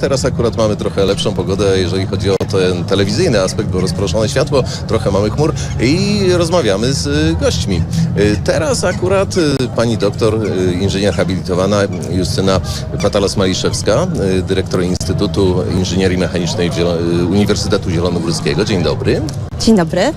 Teraz akurat mamy trochę lepszą pogodę, jeżeli chodzi o ten telewizyjny aspekt, bo rozproszone światło, trochę mamy chmur i rozmawiamy z y, gośćmi. Y, Teraz akurat y, pani doktor, inżynier habilitowana Justyna Patalas-Maliszewska, dyrektor Instytutu Inżynierii Mechanicznej Uniwersytetu Zielonogórskiego. Dzień dobry. Dzień dobry.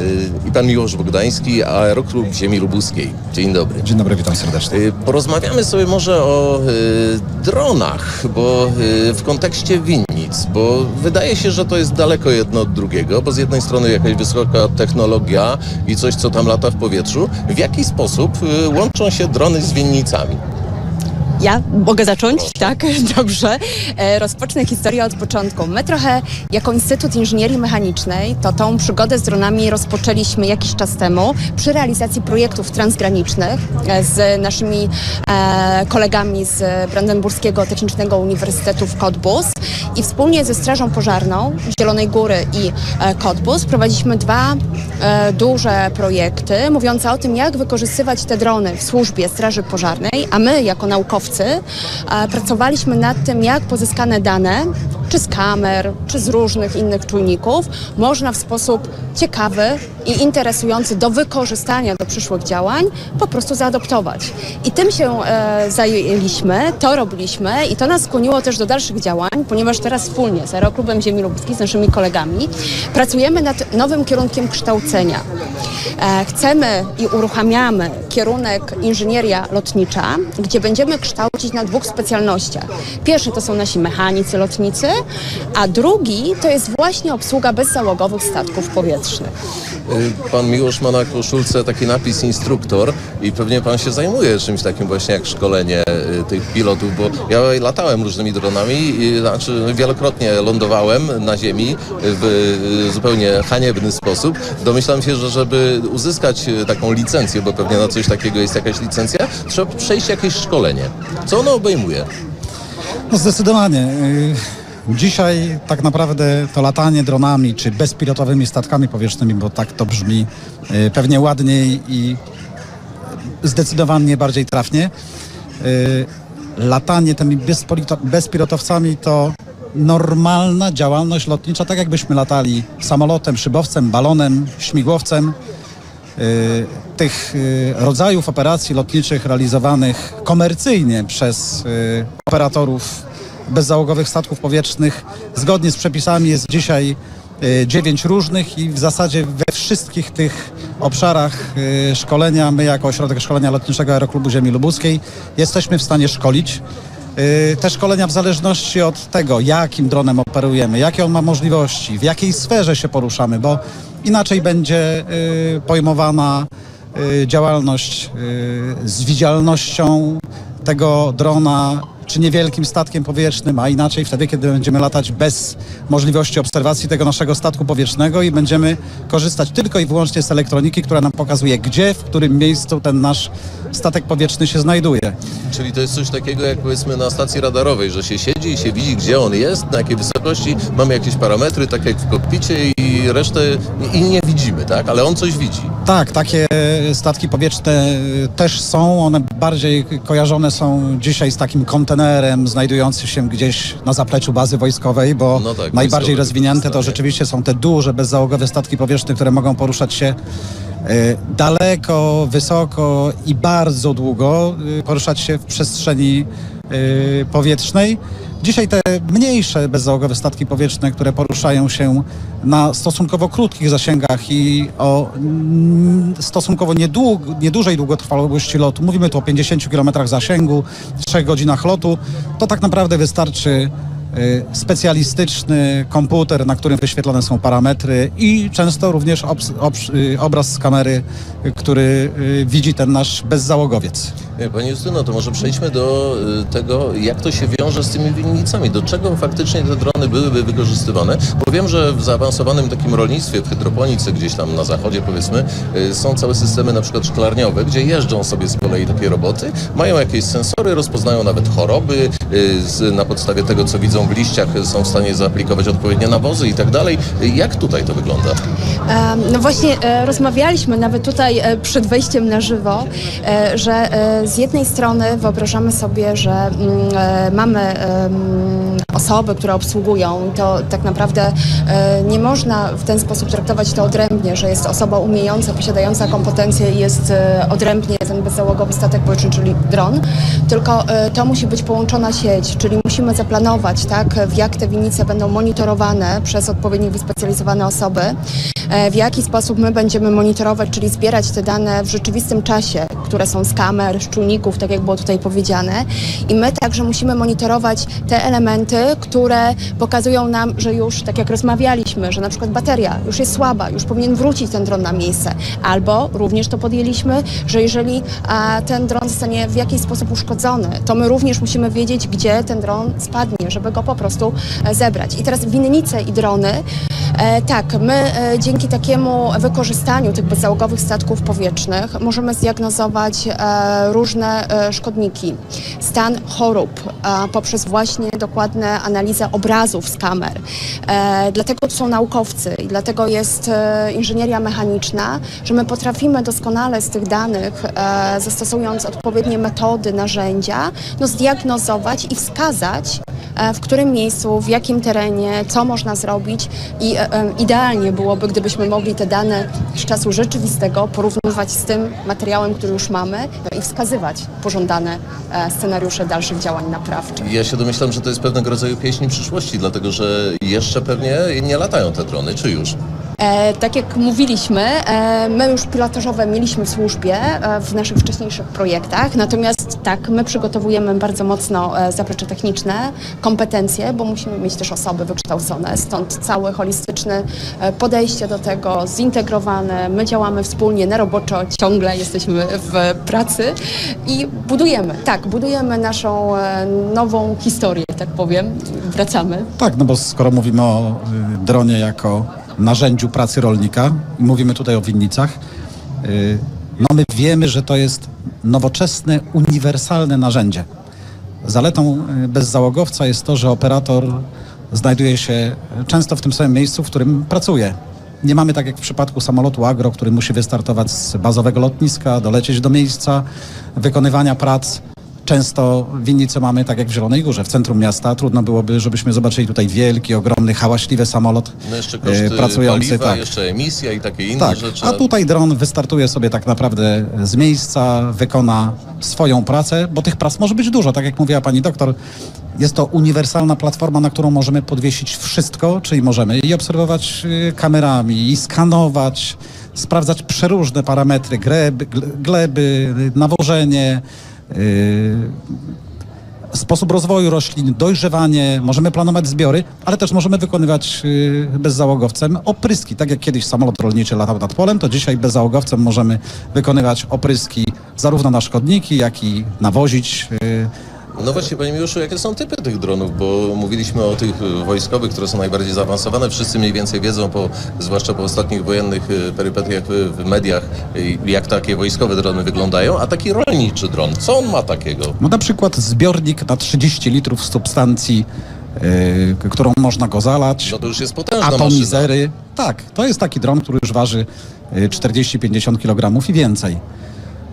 Y, I pan Miłosz Bogdański, Aeroklub Ziemi Lubuskiej. Dzień dobry. Dzień dobry, witam serdecznie. Y, Porozmawiamy sobie może o y, dronach, bo w kontekście winnic, bo wydaje się, że to jest daleko jedno od drugiego, bo z jednej strony jakaś wysoka technologia i coś, co tam lata w powietrzu. W jaki sposób łączą się drony z winnicami? Ja mogę zacząć? Tak, dobrze. E, rozpocznę historię od początku. My trochę jako Instytut Inżynierii Mechanicznej to tą przygodę z dronami rozpoczęliśmy jakiś czas temu przy realizacji projektów transgranicznych e, z naszymi e, kolegami z Brandenburskiego Technicznego Uniwersytetu w Cottbus i wspólnie ze Strażą Pożarną Zielonej Góry i Cottbus prowadziliśmy dwa duże projekty mówiące o tym, jak wykorzystywać te drony w służbie Straży Pożarnej, a my jako naukowcy pracowaliśmy nad tym, jak pozyskane dane, czy z kamer, czy z różnych innych czujników, można w sposób ciekawy i interesujący do wykorzystania do przyszłych działań po prostu zaadoptować. I tym się e, zajęliśmy, to robiliśmy i to nas skłoniło też do dalszych działań, ponieważ teraz wspólnie z Aeroklubem Ziemi Lubuskiej, z naszymi kolegami, pracujemy nad nowym kierunkiem kształcenia. E, chcemy i uruchamiamy kierunek inżynieria lotnicza, gdzie będziemy kształcić na dwóch specjalnościach. Pierwszy to są nasi mechanicy lotnicy, a drugi to jest właśnie obsługa bezzałogowych statków powietrznych. Y, Pan Miłosz ma na koszulce taki napis instruktor i pewnie pan się zajmuje czymś takim właśnie jak szkolenie y, tych pilotów, bo ja latałem różnymi dronami, i, znaczy wielokrotnie lądowałem na ziemi w y, zupełnie haniebny sposób. Domyślam się, że żeby uzyskać y, taką licencję, bo pewnie na coś takiego jest jakaś licencja, trzeba przejść jakieś szkolenie. Co ono obejmuje? No zdecydowanie. Dzisiaj tak naprawdę to latanie dronami czy bezpilotowymi statkami powietrznymi, bo tak to brzmi y, pewnie ładniej i zdecydowanie bardziej trafnie. y, Latanie tymi bezpilotowcami to normalna działalność lotnicza, tak jakbyśmy latali samolotem, szybowcem, balonem, śmigłowcem. y, tych rodzajów operacji lotniczych realizowanych komercyjnie przez operatorów bezzałogowych statków powietrznych zgodnie z przepisami jest dzisiaj y, dziewięć różnych i w zasadzie we wszystkich tych obszarach y, szkolenia my jako Ośrodek Szkolenia Lotniczego Aeroklubu Ziemi Lubuskiej jesteśmy w stanie szkolić. Y, Te szkolenia w zależności od tego, jakim dronem operujemy, jakie on ma możliwości, w jakiej sferze się poruszamy, bo inaczej będzie pojmowana działalność z widzialnością tego drona czy niewielkim statkiem powietrznym, a inaczej wtedy, kiedy będziemy latać bez możliwości obserwacji tego naszego statku powietrznego i będziemy korzystać tylko i wyłącznie z elektroniki, która nam pokazuje, gdzie, w którym miejscu ten nasz statek powietrzny się znajduje. Czyli to jest coś takiego jak powiedzmy na stacji radarowej, że się siedzi i się widzi, gdzie on jest, na jakiej wysokości, mamy jakieś parametry, tak jak w kokpicie i resztę i nie widzimy, tak? Ale on coś widzi. Tak, takie statki powietrzne też są. One bardziej kojarzone są dzisiaj z takim kontenerem znajdującym się gdzieś na zapleczu bazy wojskowej, bo No tak, najbardziej rozwinięte to rzeczywiście są te duże, bezzałogowe statki powietrzne, które mogą poruszać się y, daleko, wysoko i bardzo długo, y, poruszać się w przestrzeni powietrznej. Dzisiaj te mniejsze bezzałogowe statki powietrzne, które poruszają się na stosunkowo krótkich zasięgach i o stosunkowo niedług, niedużej długotrwałości lotu, mówimy tu o 50 km zasięgu, 3 godzinach lotu, to tak naprawdę wystarczy y, specjalistyczny komputer, na którym wyświetlone są parametry i często również y, obraz z kamery, y, który y, widzi ten nasz bezzałogowiec. Nie, Pani Justyno, to może przejdźmy do y, tego, jak to się wiąże z tymi winnicami. Do czego faktycznie te drony byłyby wykorzystywane? Bo wiem, że w zaawansowanym takim rolnictwie, w hydroponice, gdzieś tam na zachodzie powiedzmy, y, są całe systemy na przykład szklarniowe, gdzie jeżdżą sobie z kolei takie roboty, mają jakieś sensory, rozpoznają nawet choroby, y, na podstawie tego, co widzą w liściach, są w stanie zaaplikować odpowiednie nawozy i tak dalej. Jak tutaj to wygląda? No właśnie e, rozmawialiśmy nawet tutaj e, przed wejściem na żywo, e, że z jednej strony wyobrażamy sobie, że mm, mamy osoby, które obsługują, to tak naprawdę e, nie można w ten sposób traktować to odrębnie, że jest osoba umiejąca, posiadająca kompetencje i jest e, odrębnie ten bezzałogowy statek powietrzny, czyli dron, tylko e, to musi być połączona sieć, czyli musimy zaplanować, tak, w jak te winnice będą monitorowane przez odpowiednio wyspecjalizowane osoby, w jaki sposób my będziemy monitorować, czyli zbierać te dane w rzeczywistym czasie, które są z kamer, z czujników, tak jak było tutaj powiedziane. I my także musimy monitorować te elementy, które pokazują nam, że już, tak jak rozmawialiśmy, że na przykład bateria już jest słaba, już powinien wrócić ten dron na miejsce. Albo również to podjęliśmy, że jeżeli a, ten dron zostanie w jakiś sposób uszkodzony, to my również musimy wiedzieć, gdzie ten dron spadnie, żeby go po prostu e, zebrać. I teraz winnice i drony, e, tak, my e, dzięki takiemu wykorzystaniu tych bezzałogowych statków powietrznych możemy zdiagnozować e, różne e, szkodniki, stan chorób e, poprzez właśnie dokładne analizę obrazów z kamer. Dlatego są naukowcy i dlatego jest inżynieria mechaniczna, że my potrafimy doskonale z tych danych, zastosując odpowiednie metody, narzędzia, no zdiagnozować i wskazać, w którym miejscu, w jakim terenie, co można zrobić i e, e, idealnie byłoby, gdybyśmy mogli te dane z czasu rzeczywistego porównywać z tym materiałem, który już mamy no i wskazywać pożądane e, scenariusze dalszych działań naprawczych. Ja się domyślam, że to jest pewnego rodzaju pieśń przyszłości, dlatego że jeszcze pewnie nie latają te drony, czy już? E, tak jak mówiliśmy, e, my już pilotażowe mieliśmy w służbie e, w naszych wcześniejszych projektach, natomiast tak, my przygotowujemy bardzo mocno e, zaplecze techniczne, kompetencje, bo musimy mieć też osoby wykształcone, stąd całe holistyczne e, podejście do tego, zintegrowane, my działamy wspólnie na roboczo, ciągle jesteśmy w pracy i budujemy, tak, budujemy naszą e, nową historię, tak powiem, wracamy. Tak, no bo skoro mówimy o y, dronie jako narzędziu pracy rolnika, mówimy tutaj o winnicach, y, no my wiemy, że to jest nowoczesne, uniwersalne narzędzie. Zaletą y, bezzałogowca jest to, że operator znajduje się często w tym samym miejscu, w którym pracuje. Nie mamy tak jak w przypadku samolotu Agro, który musi wystartować z bazowego lotniska, dolecieć do miejsca wykonywania prac. Często winnice mamy tak jak w Zielonej Górze, w centrum miasta. Trudno byłoby, żebyśmy zobaczyli tutaj wielki, ogromny, hałaśliwy samolot No jeszcze e, koszty pracujący. paliwa, tak. jeszcze emisja i takie inne Tak, rzeczy. a tutaj dron wystartuje sobie tak naprawdę z miejsca, wykona swoją pracę, bo tych prac może być dużo, tak jak mówiła pani doktor. Jest to uniwersalna platforma, na którą możemy podwiesić wszystko, czyli możemy i obserwować y, kamerami, i skanować, sprawdzać przeróżne parametry, gleby, gleby nawożenie, sposób rozwoju roślin, dojrzewanie, możemy planować zbiory, ale też możemy wykonywać y, bezzałogowcem opryski. Tak jak kiedyś samolot rolniczy latał nad polem, to dzisiaj bezzałogowcem możemy wykonywać opryski zarówno na szkodniki, jak i nawozić. No właśnie, panie Miłoszu, jakie są typy tych dronów? Bo mówiliśmy o tych y, wojskowych, które są najbardziej zaawansowane. Wszyscy mniej więcej wiedzą, po, zwłaszcza po ostatnich wojennych y, perypetiach y, w mediach, jak takie wojskowe drony wyglądają. A taki rolniczy dron, co on ma takiego? No na przykład zbiornik na 30 litrów substancji, y, którą można go zalać. No to już jest potężna maszyna. atomizery. Tak, to jest taki dron, który już waży y, 40-50 kg i więcej.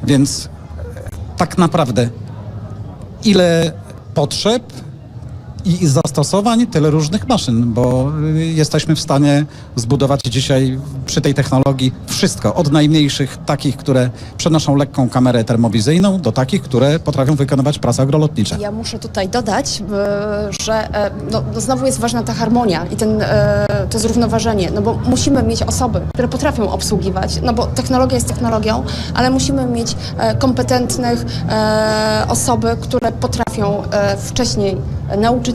Więc tak naprawdę ile potrzeb i zastosowań, tyle różnych maszyn, bo y, jesteśmy w stanie zbudować dzisiaj przy tej technologii wszystko. Od najmniejszych, takich, które przenoszą lekką kamerę termowizyjną, do takich, które potrafią wykonywać prace agrolotnicze. Ja muszę tutaj dodać, e, że e, no, no znowu jest ważna ta harmonia i ten, e, to zrównoważenie, no bo musimy mieć osoby, które potrafią obsługiwać, no bo technologia jest technologią, ale musimy mieć e, kompetentnych osoby, które potrafią wcześniej nauczyć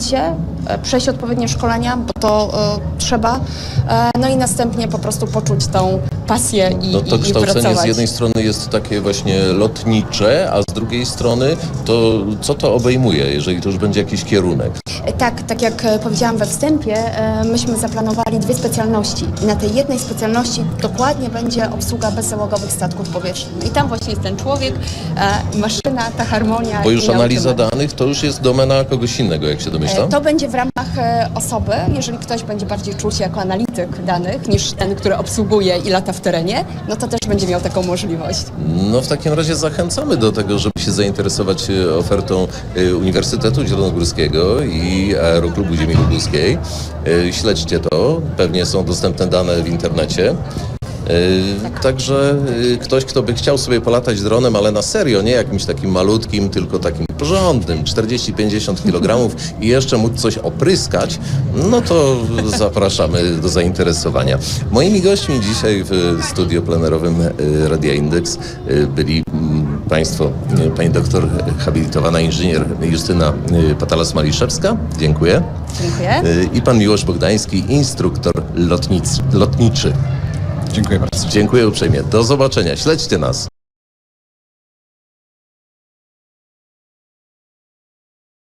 e, przejść odpowiednie szkolenia, bo to e, trzeba, e, no i następnie po prostu poczuć tą pasję i, No to i, i kształcenie pracować. z jednej strony jest takie właśnie lotnicze, a z drugiej strony to co to obejmuje, jeżeli to już będzie jakiś kierunek? Tak, tak jak e, powiedziałam we wstępie, e, myśmy zaplanowali dwie specjalności. I na tej jednej specjalności dokładnie będzie obsługa bezzałogowych statków powietrznych. I tam właśnie jest ten człowiek, e, maszyna, ta harmonia. Bo już analiza nauczymy. danych to już jest domena kogoś innego, jak się domyślam. To będzie w ramach osoby, jeżeli ktoś będzie bardziej czuł się jako analityk danych niż ten, który obsługuje i lata w terenie, no to też będzie miał taką możliwość. No w takim razie zachęcamy do tego, żeby się zainteresować ofertą Uniwersytetu Zielonogórskiego i Aeroklubu Ziemi Lubuskiej. E, Śledźcie to, pewnie są dostępne dane w internecie. E, Także e, ktoś, kto by chciał sobie polatać dronem, ale na serio, nie jakimś takim malutkim, tylko takim porządnym, 40-50 kg i jeszcze móc coś opryskać, no to zapraszamy do zainteresowania. Moimi gośćmi dzisiaj w studio plenerowym Radia Indeks e, byli Państwo, e, pani doktor habilitowana inżynier Justyna e, Patalas-Maliszewska, dziękuję, Dziękuję. e, i pan Miłosz Bogdański, instruktor lotnic, lotniczy. Dziękuję bardzo. Dziękuję uprzejmie. Do zobaczenia. Śledźcie nas.